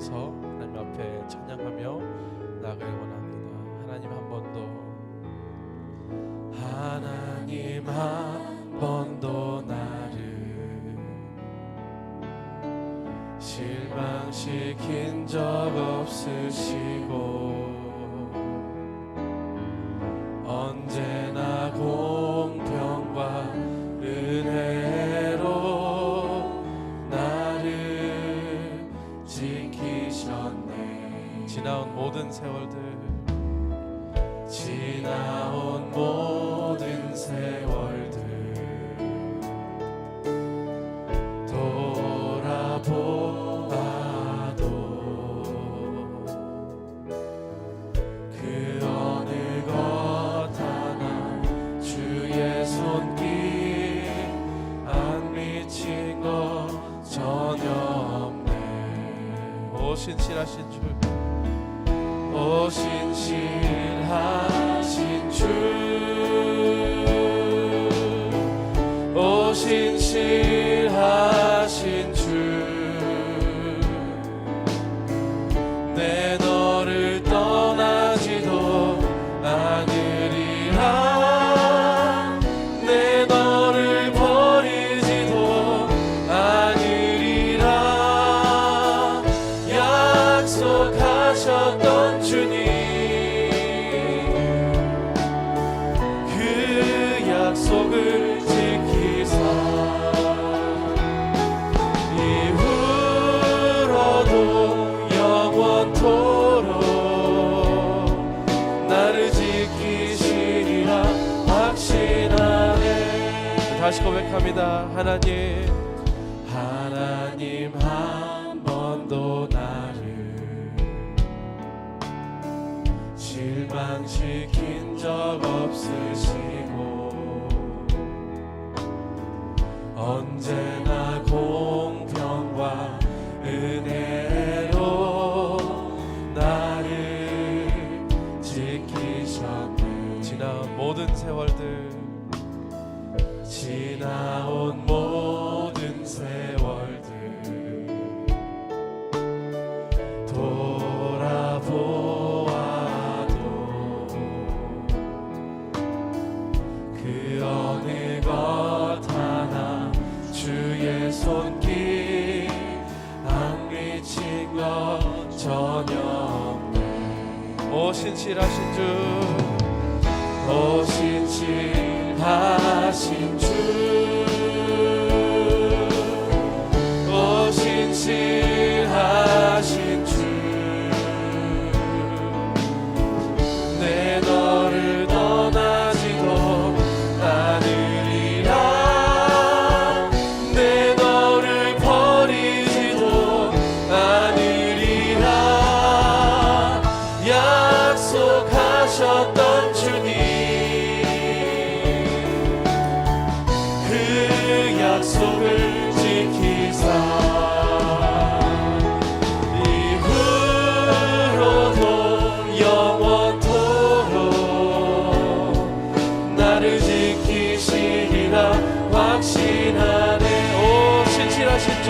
올려서 하나님 앞에 찬양하며 나가길 원합니다. 하나님 한 번 더 하나님 한 모든 세월들. 지나온 모든 세월들. 돌아보아도 그 어느 것 하나 주의 손길 안 미친 것 전혀 없네. 오 신실하신 주 오 신실하 다시 고백합니다. 하나님 하나님 한 번도 나를 실망시킨 적 없으시고 언제나 공평과 은혜로 나를 지키셨네. 지나온 모든 세월들 지나온 모든 세월들 돌아보아도 그 어느 것 하나 주의 손길 안 미친 것 전혀 없네. 오 신실하신 주오 신실 하신 주오 신실하신 Washington.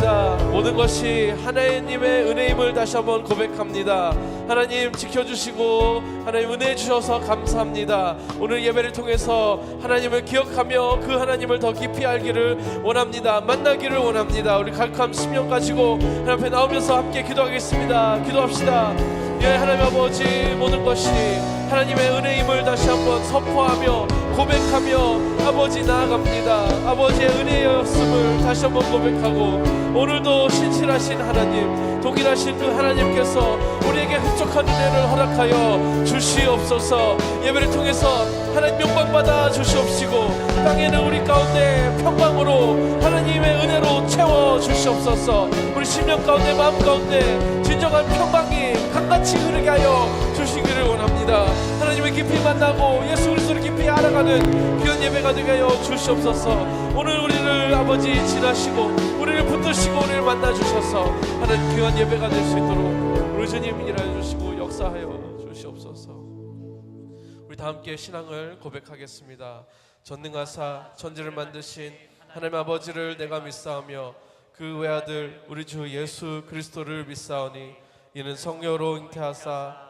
나가겠습니다. 모든 것이 하나님의 은혜임을 다시 한번 고백합니다. 하나님 지켜주시고 하나님 은혜 주셔서 감사합니다. 오늘 예배를 통해서 하나님을 기억하며 그 하나님을 더 깊이 알기를 원합니다. 만나기를 원합니다. 우리 갈크함 심령 가지고 하나님 앞에 나오면서 함께 기도하겠습니다. 기도합시다. 예, 하나님 아버지 모든 것이 하나님의 은혜임을 다시 한번 선포하며 고백하며 아버지 나아갑니다. 아버지의 은혜였음을 다시 한번 고백하고 오늘도 신실하신 하나님, 독일하신 그 하나님께서 우리에게 흡족한 은혜를 허락하여 주시옵소서. 예배를 통해서 하나님 영광 받아 주시옵시고 땅에는 우리 가운데 평강으로 하나님의 은혜로 채워 주시옵소서. 우리 심령 가운데 마음 가운데 진정한 평강이 강같이 흐르게 하여 주시기를 원합니다. 하나님을 깊이 만나고 예수 그리스도를 깊이 알아가는 귀한 예배가 되게 하여 주시옵소서. 오늘 우리를 아버지 지나시고 우리를 붙드시고 우리를 만나 주셔서 하나님 귀한 예배가 될 수 있도록 우리 주님 일하여 주시고 역사하여 주시옵소서. 우리 다 함께 신앙을 고백하겠습니다. 전능하사 천지를 만드신 하나님 아버지를 내가 믿사오며 그 외아들 우리 주 예수 그리스도를 믿사오니 이는 성녀로 잉태하사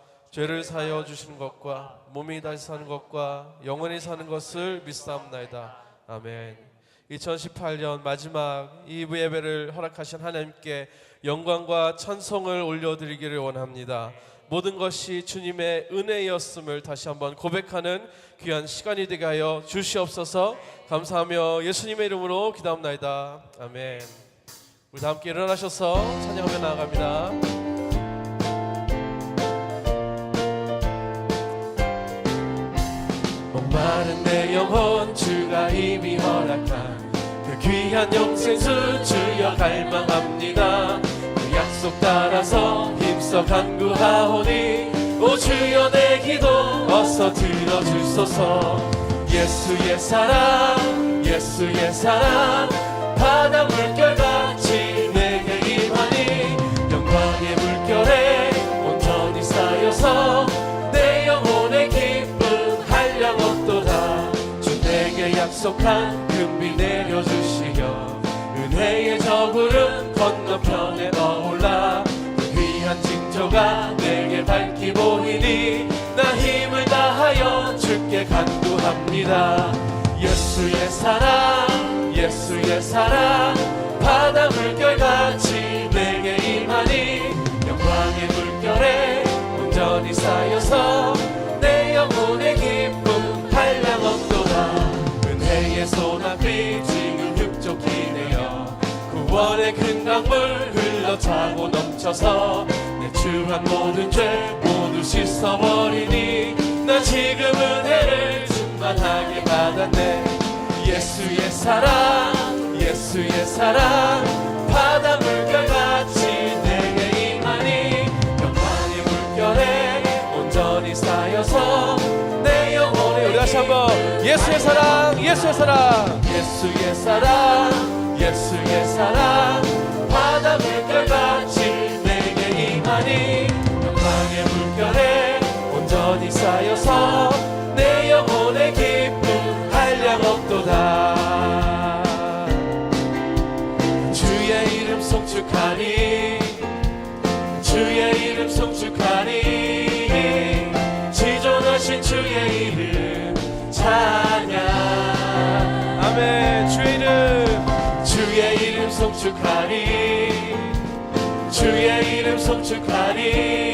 죄를 사하여 주시는 것과 몸이 다시 사는 것과 영원히 사는 것을 믿사옵나이다 아멘 2018년 마지막 2부 예배를 허락하신 하나님께 영광과 찬송을 올려드리기를 원합니다. 모든 것이 주님의 은혜였음을 다시 한번 고백하는 귀한 시간이 되게 하여 주시옵소서 감사하며 예수님의 이름으로 기도합나이다. 아멘. 우리 다 함께 일어나셔서 찬양하며 나아갑니다. 목마른 내 영혼 주가 이미 허락한 그 귀한 영생수 주여 갈망합니다. 그 약속 따라서 힘써 간구하오니 오 주여 내 기도 어서 들어주소서. 예수의 사랑 예수의 사랑 바다 약속한 금비 내려주시려 은혜의 저 구름 건너편에 떠올라. 그 귀한 징조가 내게 밝히 보이니 나 힘을 다하여 주께 간구합니다. 예수의 사랑 예수의 사랑 바다 물결같이 내게 임하니 사랑 예수의 사랑 바다 물결 같이 내게 임하니 영광의 물결에 온전히 쌓여서 내 영혼에 우리 다시 한번 예수의 사랑 예수의 사랑. 예수의 사랑 예수의 사랑 송축하니 주의 이름 송축하니 지존하신 주의 이름 찬양. 아멘. 주의 이름. 주의 이름 송축하니 주의 이름 송축하니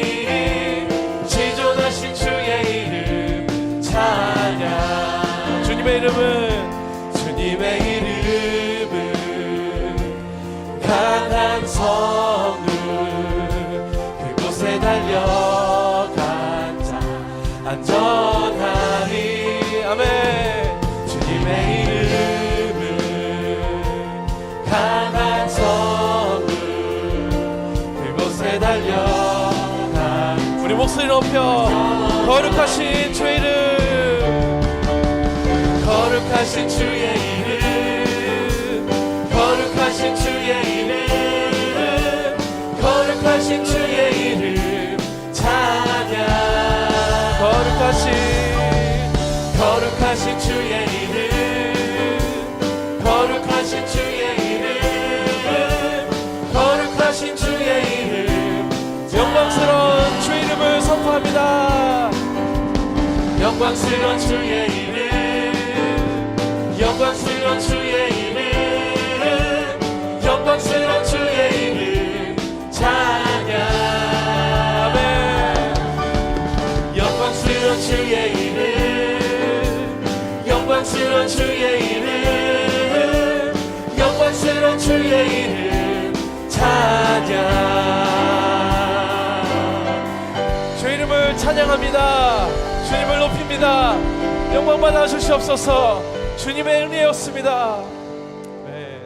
거룩하신 주의 이름. 거룩하신 주의 이름. 거룩하신 주의 이름. 거룩하신 주의 이름. 찬양. 거룩하신 거룩하신 주의 이름 영광스러운 주의 이름. 영광스러운 주의 이름. 영광스러운 주의 이름. 찬양 아멘 영광스러운 주의 이름. 영광스러운 주의 이름. 영광스러운 주의 이름. 찬양 찬양합니다. 주님을 높입니다. 영광 받아 주시옵소서. 주님의 은혜였습니다. 네.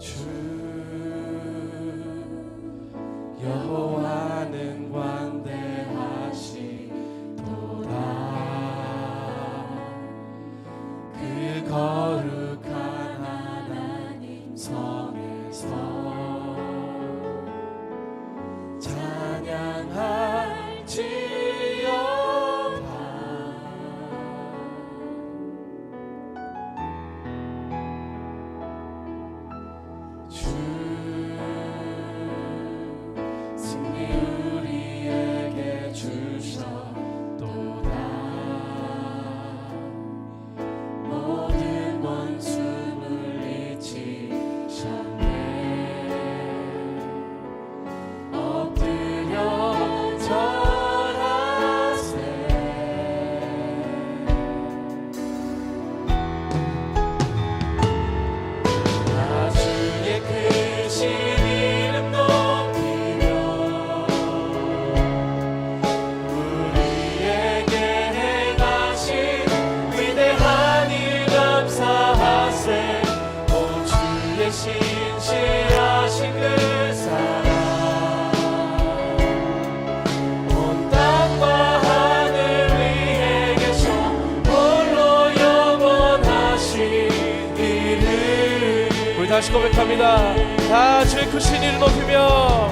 주 여호와 다시 고백합니다. 다 주의 크신 이름 높이며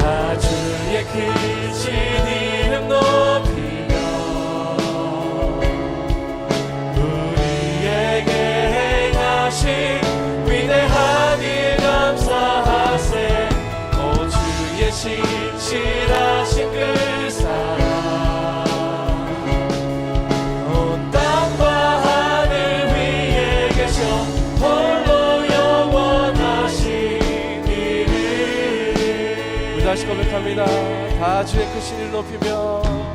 다 주의 크신 이름 높이며 우리에게 행하신 위대한 일 감사하세. 오 주의 신실하신 그 고백합니다. 다 주의 크신 이름 높이며